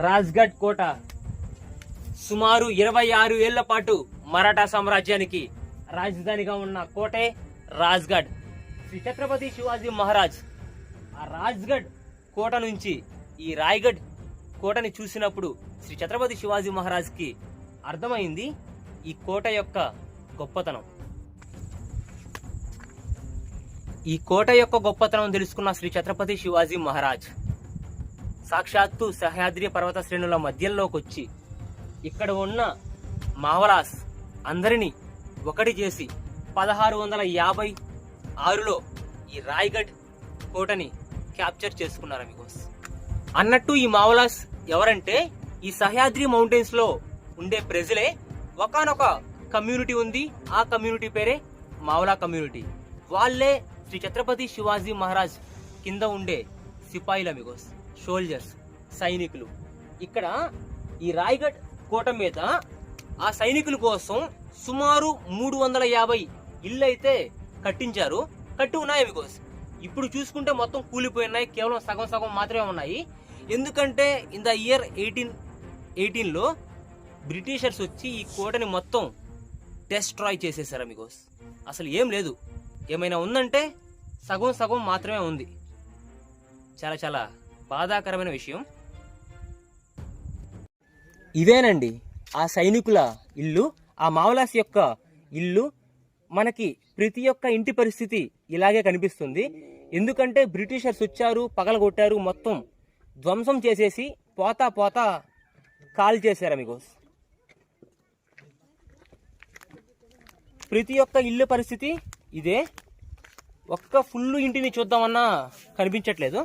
రాజ్గఢ్ కోట సుమారు ఇరవై ఆరు ఏళ్ళ పాటు మరాఠా సామ్రాజ్యానికి రాజధానిగా ఉన్న కోటే రాజ్గఢ్ శ్రీ ఛత్రపతి శివాజీ మహారాజ్ ఆ రాజ్గఢ్ కోట నుంచి ఈ రాయ్గఢ్ కోటని చూసినప్పుడు శ్రీ ఛత్రపతి శివాజీ మహారాజ్కి అర్థమైంది ఈ కోట యొక్క గొప్పతనం. ఈ కోట యొక్క గొప్పతనం తెలుసుకున్న శ్రీ ఛత్రపతి శివాజీ మహారాజ్ సాక్షాత్తు సహ్యాద్రి పర్వత శ్రేణుల మధ్యలోకి వచ్చి ఇక్కడ ఉన్న మావలాస్ అందరినీ ఒకటి చేసి పదహారు వందల యాభై ఆరులో ఈ రాయ్గఢ్ కోటని క్యాప్చర్ చేసుకున్నారు మీకోస్ అన్నట్టు ఈ మావలాస్ ఎవరంటే ఈ సహ్యాద్రి మౌంటైన్స్లో ఉండే ప్రజలే ఒకనొక కమ్యూనిటీ ఉంది ఆ కమ్యూనిటీ పేరే మావలా కమ్యూనిటీ. వాళ్ళే శ్రీ ఛత్రపతి శివాజీ మహారాజ్ కింద ఉండే సిపాయిల అమిగోస్ సోల్జర్స్ సైనికులు. ఇక్కడ ఈ రాయగఢ్ కోట మీద ఆ సైనికుల కోసం సుమారు మూడు వందల యాభై ఇళ్ళు అయితే కట్టించారు. కట్టి ఉన్నాయి అమిగోస్ ఇప్పుడు చూసుకుంటే మొత్తం కూలిపోయినాయి. కేవలం సగం సగం మాత్రమే ఉన్నాయి. ఎందుకంటే ఇన్ ద ఇయర్ ఎయిటీన్ ఎయిటీన్లో బ్రిటిషర్స్ వచ్చి ఈ కోటని మొత్తం డెస్ట్రాయ్ చేసేసారు మీకోస్ అసలు ఏం లేదు. ఏమైనా ఉందంటే సగం సగం మాత్రమే ఉంది. చాలా చాలా బాధాకరమైన విషయం. ఇవేనండి. ఆ సైనికుల ఇల్లు ఆ మావలాస్ యొక్క ఇల్లు మనకి ప్రతి ఒక్క ఇంటి పరిస్థితి ఇలాగే కనిపిస్తుంది. ఎందుకంటే బ్రిటిషర్స్ వచ్చారు పగలగొట్టారు మొత్తం ధ్వంసం చేసేసి పోతా పోతా కాల్ చేశారు మీకోస్ ప్రతి ఒక్క ఇల్లు పరిస్థితి ఇదే. ఒక్క ఫుల్ ఇంటిని చూద్దామన్నా కనిపించట్లేదు.